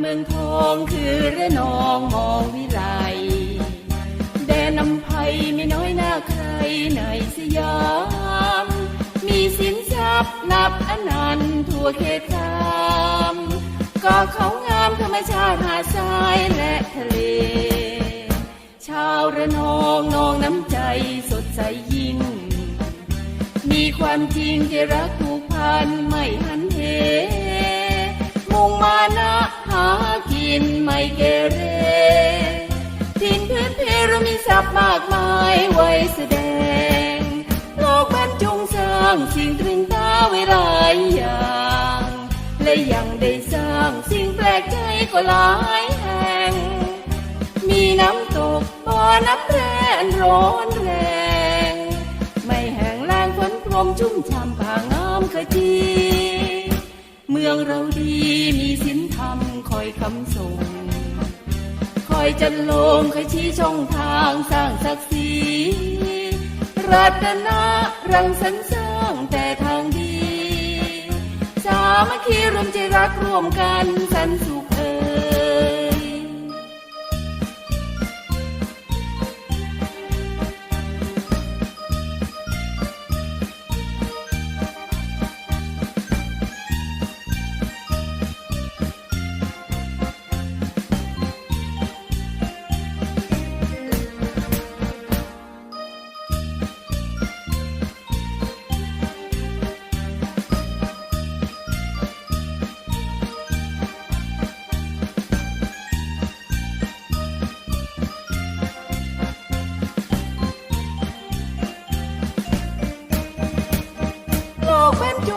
เมืองทองคือระนองมองวิไลแดนนำไพไม่น้อยหน้าใครในสยาม มีสินทรัพย์นับอนันต์ทั่วเขตทามก็เขางามธรรมชาติหาดทรายและทะเล ชาวระนองนองน้ำใจสดใสยิ่ง มีความจริงที่รักผูกพันไม่หันเห มุ่งมานะหากินไม่เกเรทิ้นพื้นเพรมีทรัพย์มากมายไว้แสดง โลกมันจงสร้างสิ่งตรึงตาไว้หลายอย่าง และยังได้สร้างสิ่งแปลกใจก็หลายแห่ง มีน้ำตกบ่อน้ำแร่นร้อนแรง ไม่แห้งแล้งฝนพรมชุ่มช่ำผ่างามขจีเมื องเราดีมีศีลธรรมคอยคำส่ง คอยจันลงคอยชี้ช่องทางสร้างศักดิ์ศรีรัตนะรังสรรค์สร้างแต่ทางดี สามัคคีรวมใจรักร่วมกันสันสุข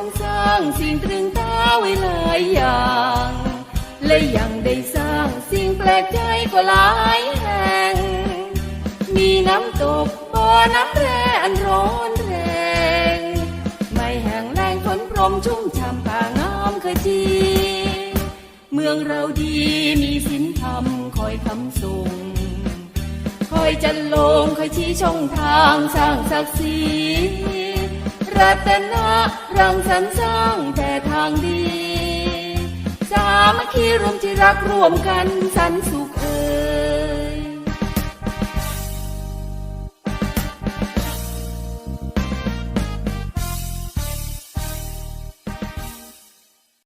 งสร้างสิ่งตรึงตาไว้หลายอย่าง และยังได้สร้างสิ่งแปลกใจก็หลายแห่ง มีน้ำตกบ่อน้ำแร่อันร้อนแรง ไม่แห้งแล้งฝนพรมชุ่มช่ำป่างามขจี เมืองเราดีมีศีลธรรมคอยคำส่งคอยจันลงคอยชี้ช่องทางสร้างศักดิ์ศรี รัตนะรังสรรสร้างแต่ทางดี สามัคคีรวมที่รักร่วมกันสันสุข